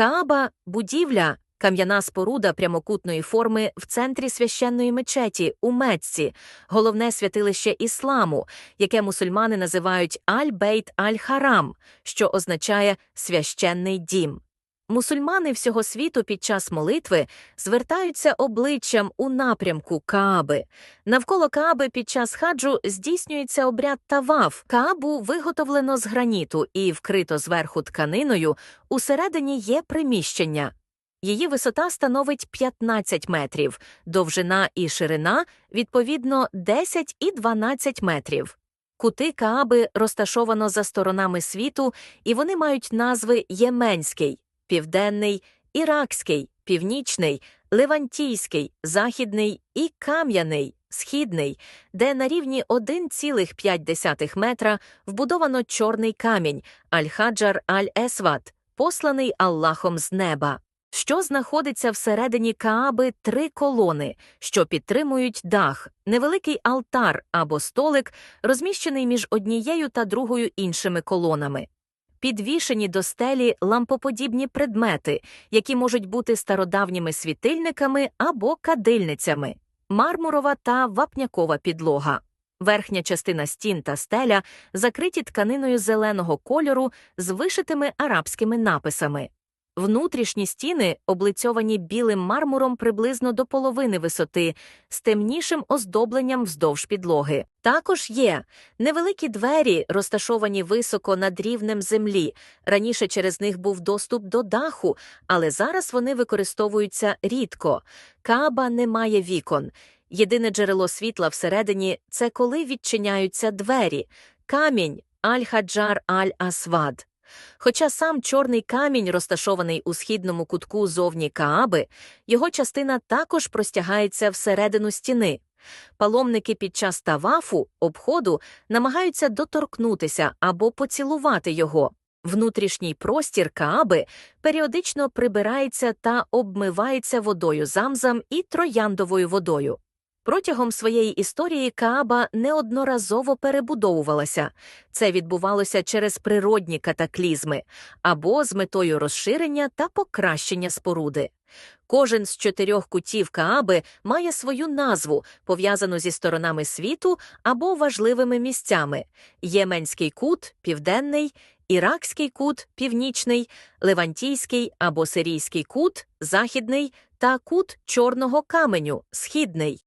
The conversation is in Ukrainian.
Кааба будівля, кам'яна споруда прямокутної форми в центрі священної мечеті у Мецці, головне святилище ісламу, яке мусульмани називають Аль-Бейт Аль-Харам, що означає священний дім. Мусульмани всього світу під час молитви звертаються обличчям у напрямку Кааби. Навколо Кааби під час хаджу здійснюється обряд таваф. Каабу виготовлено з граніту і вкрито зверху тканиною. Усередині є приміщення. Її висота становить 15 метрів, довжина і ширина відповідно 10 і 12 метрів. Кути Кааби розташовано за сторонами світу, і вони мають назви Єменський, Південний, Іракський, Північний, Левантійський, Західний і Кам'яний, Східний, де на рівні 1,5 метра вбудовано чорний камінь Аль-Хаджар Аль-Есват, посланий Аллахом з неба. Що знаходиться всередині Кааби три колони, що підтримують дах, невеликий алтар або столик, розміщений між однією та другою іншими колонами. Підвішені до стелі лампоподібні предмети, які можуть бути стародавніми світильниками або кадильницями, мармурова та вапнякова підлога. Верхня частина стін та стеля закриті тканиною зеленого кольору з вишитими арабськими написами. Внутрішні стіни облицьовані білим мармуром приблизно до половини висоти, з темнішим оздобленням вздовж підлоги. Також є невеликі двері, розташовані високо над рівнем землі. Раніше через них був доступ до даху, але зараз вони використовуються рідко. Кааба не має вікон. Єдине джерело світла всередині це коли відчиняються двері. Камінь Аль-Хаджар Аль-Асвад. Хоча сам чорний камінь, розташований у східному кутку зовні Кааби, його частина також простягається всередину стіни. Паломники під час тавафу, обходу, намагаються доторкнутися або поцілувати його. Внутрішній простір Кааби періодично прибирається та обмивається водою замзам і трояндовою водою. Протягом своєї історії Кааба неодноразово перебудовувалася. Це відбувалося через природні катаклізми або з метою розширення та покращення споруди. Кожен з чотирьох кутів Кааби має свою назву, пов'язану зі сторонами світу або важливими місцями: Єменський кут південний, Іракський кут північний, Левантійський або Сирійський кут західний та кут чорного каменю східний.